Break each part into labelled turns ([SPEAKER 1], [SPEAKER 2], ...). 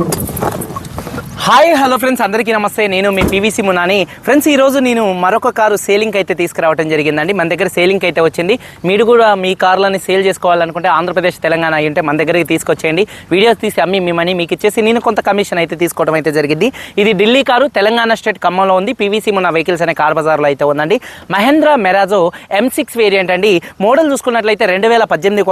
[SPEAKER 1] Thank you. Hi hello friends. అందరికీ నమస్తే. నేను మీ పీవీసీ మునాని. ఫ్రెండ్స్ ఈరోజు నేను మరొక కారు సేలింగ్ అయితే తీసుకురావడం జరిగిందండి. మన దగ్గర సేలింగ్ అయితే వచ్చింది. మీరు కూడా మీ కార్లని సేల్ చేసుకోవాలనుకుంటే ఆంధ్రప్రదేశ్ తెలంగాణ అయి ఉంటే మన దగ్గరికి తీసుకొచ్చేయండి. వీడియోస్ తీసి అమ్మి మీ మనీ మీకు ఇచ్చేసి నేను కొంత కమిషన్ అయితే తీసుకోవడం అయితే జరిగింది. ఇది ఢిల్లీ కారు తెలంగాణ స్టేట్ ఖమ్మంలో ఉంది. పీవీసీ మునా వెహికల్స్ అనే కార్ బజార్లో అయితే ఉందండి. Mahindra Marazzo M six variant అండి. మోడల్ చూసుకున్నట్లయితే రెండు వేల పద్దెనిమిది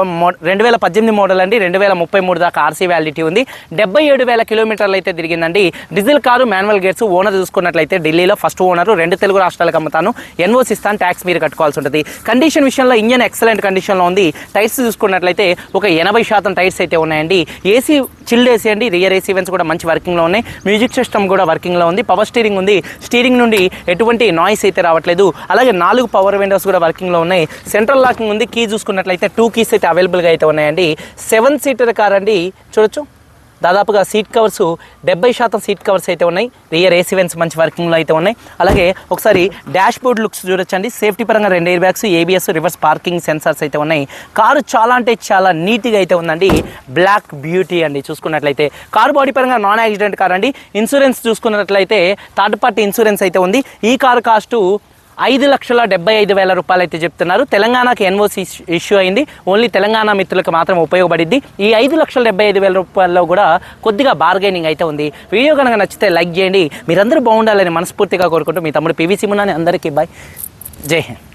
[SPEAKER 1] రెండు వేల పద్దెనిమిది మోడల్ అండి. రెండు వేల ముప్పై మూడు దాకా ఆర్సీ వ్యాలిటీ ఉంది. డెబ్బై ఏడు వేల కిలోమీటర్లు అయితే తిరిగిందండి. Diesel car manual gates owner చూసుకున్నట్లయితే ఢిల్లీలో ఫస్ట్ ఓనర్ రెండు తెలుగు రాష్ట్రాలకు అమ్ముతాను. ఎన్ఓసి ఇస్తాను ట్యాక్స్ మీరు కట్టుకోవాల్సి ఉంటుంది. కండిషన్ విషయంలో ఇంజన్ ఎక్సలెంట్ కండిషన్లో ఉంది. టైర్స్ చూసుకున్నట్లయితే ఒక ఎనభై శాతం టైర్స్ అయితే ఉన్నాయండి. ఏసీ చిల్డ్ ఏసీ అండి. రియర్ ఏసీ వెన్స్ కూడా మంచి వర్కింగ్లో ఉన్నాయి. మ్యూజిక్ సిస్టమ్ కూడా వర్కింగ్లో ఉంది. పవర్ స్టీరింగ్ ఉంది. స్టీరింగ్ నుండి ఎటువంటి నాయిస్ అయితే రావట్లేదు. అలాగే నాలుగు పవర్ విండోస్ కూడా వర్కింగ్లో ఉన్నాయి. సెంట్రల్ లాకింగ్ ఉంది. కీ చూసుకున్నట్లయితే టూ కీస్ అయితే అవైలబుల్గా అయితే ఉన్నాయండి. సెవెన్ సీటర్ కార్ అండి. చూడొచ్చు. దాదాపుగా సీట్ కవర్స్ డెబ్బై శాతం సీట్ కవర్స్ అయితే ఉన్నాయి. రియర్ ఏసీ వెన్స్ మంచి వర్కింగ్లో అయితే ఉన్నాయి. అలాగే ఒకసారి డాష్ బోర్డ్ లుక్స్ చూడొచ్చండి. సేఫ్టీ పరంగా రెండు air bags ABS reverse parking sensors అయితే ఉన్నాయి. కారు చాలా అంటే చాలా నీట్గా అయితే ఉందండి. బ్లాక్ బ్యూటీ అండి. చూసుకున్నట్లయితే కారు బాడీ పరంగా నాన్ యాక్సిడెంట్ కార్ అండి ఇన్సూరెన్స్ చూసుకున్నట్లయితే థర్డ్ పార్టీ ఇన్సూరెన్స్ అయితే ఉంది. ఈ కారు కాస్టు ఐదు లక్షల డెబ్బై ఐదు వేల రూపాయలు అయితే చెప్తున్నారు. తెలంగాణకి ఎన్ఓసి ఇష్యూ అయింది. ఓన్లీ తెలంగాణ మిత్రులకు మాత్రం ఉపయోగపడింది ఈ ఐదు లక్షల డెబ్బై ఐదు వేల రూపాయల్లో కూడా కొద్దిగా బార్గెనింగ్ అయితే ఉంది. వీడియో కనుక నచ్చితే లైక్ చేయండి. మీరందరూ బాగుండాలని మనస్ఫూర్తిగా కోరుకుంటూ మీ తమ్ముడు పివి మున్నాని అందరికీ బాయ్ జై హింద్.